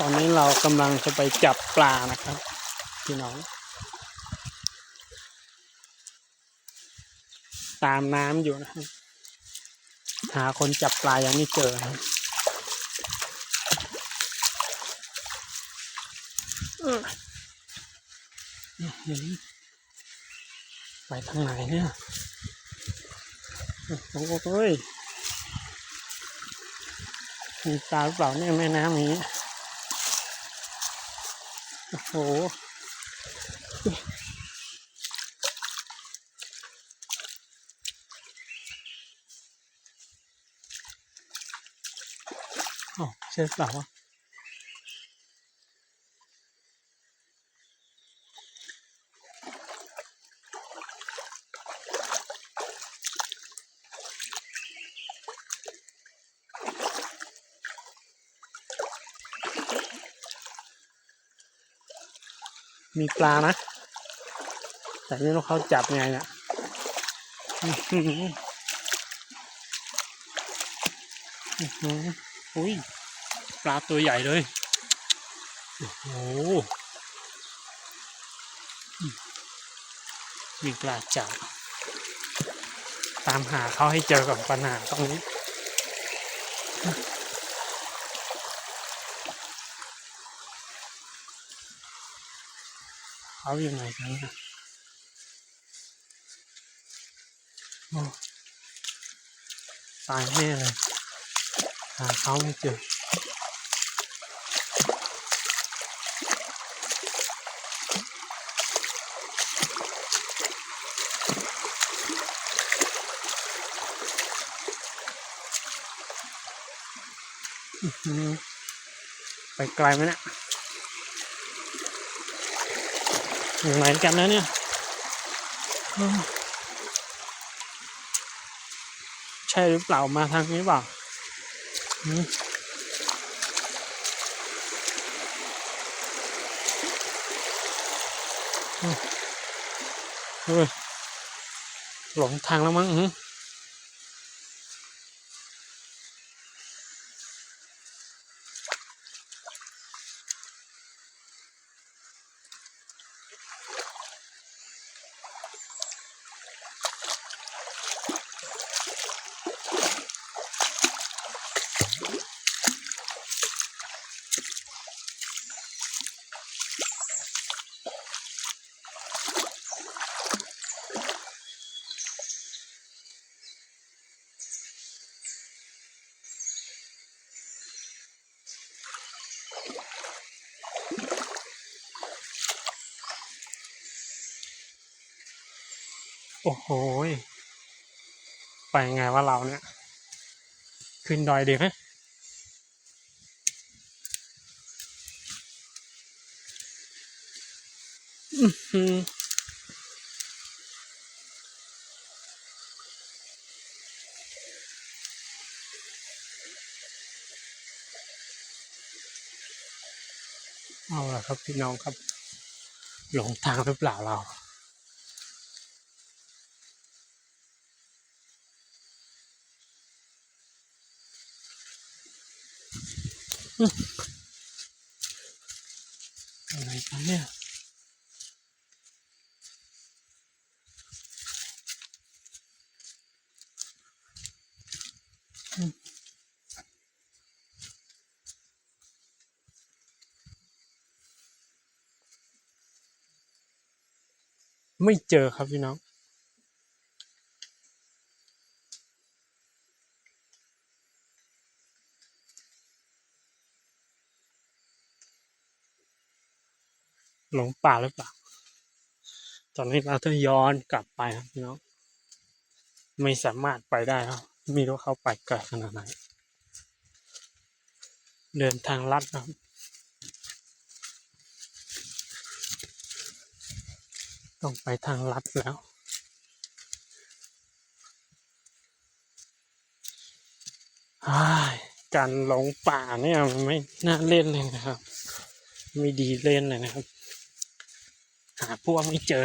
ตอนนี้เรากำลังจะไปจับปลานะครับ พี่น้อง ตามน้ำอยู่นะครับ หาคนจับปลายังไม่เจอนะครับเอออื้อหือไปทางไหนเนี่ยโอ้โหยมีปลาหรือเปล่าเนี่ยแม่น้ำนี้ โอ้โหอ๋อใช่เปล่าวะ มีปลานะ แต่ไม่รู้เขาจับไงเนี่ยอือ้ยปลาตัวใหญ่เลย โอ้โหอืมมีปลาจับตามหาเขาให้เจอกับปัญหาตรงนี้ เขาอยู่ไหนกันนะโอ้ตายแน่เลย หาเขาไม่เจออือหือไปไกลไหมเนี่ย อยู่ไหนกันนะเนี่ยอืมใช่หรือเปล่ามาทางนี้เปล่าอืมอืมเฮ้ยหลงทางแล้วมั้ง โอ้โห ไปไงวะเราเนี่ย ขึ้นดอยดีไหมอือหือเอาละครับพี่น้องครับ หลงทางหรือเปล่าเรา อะไรกันเนี่ยไม่เจอครับพี่น้อง หลงป่าหรือเปล่า ตอนนี้เราต้องย้อนกลับไปครับพี่น้องไม่สามารถไปได้ครับม่รู้เขาไปไกลขนาดไหน เดินทางลัดนะครับต้องไปทางลัดแล้ว การหลงป่าเนี่ยมันไม่น่าเล่นเลยนะครับ ไม่ดีเล่นเลยนะครับ หาพวกไม่เจอ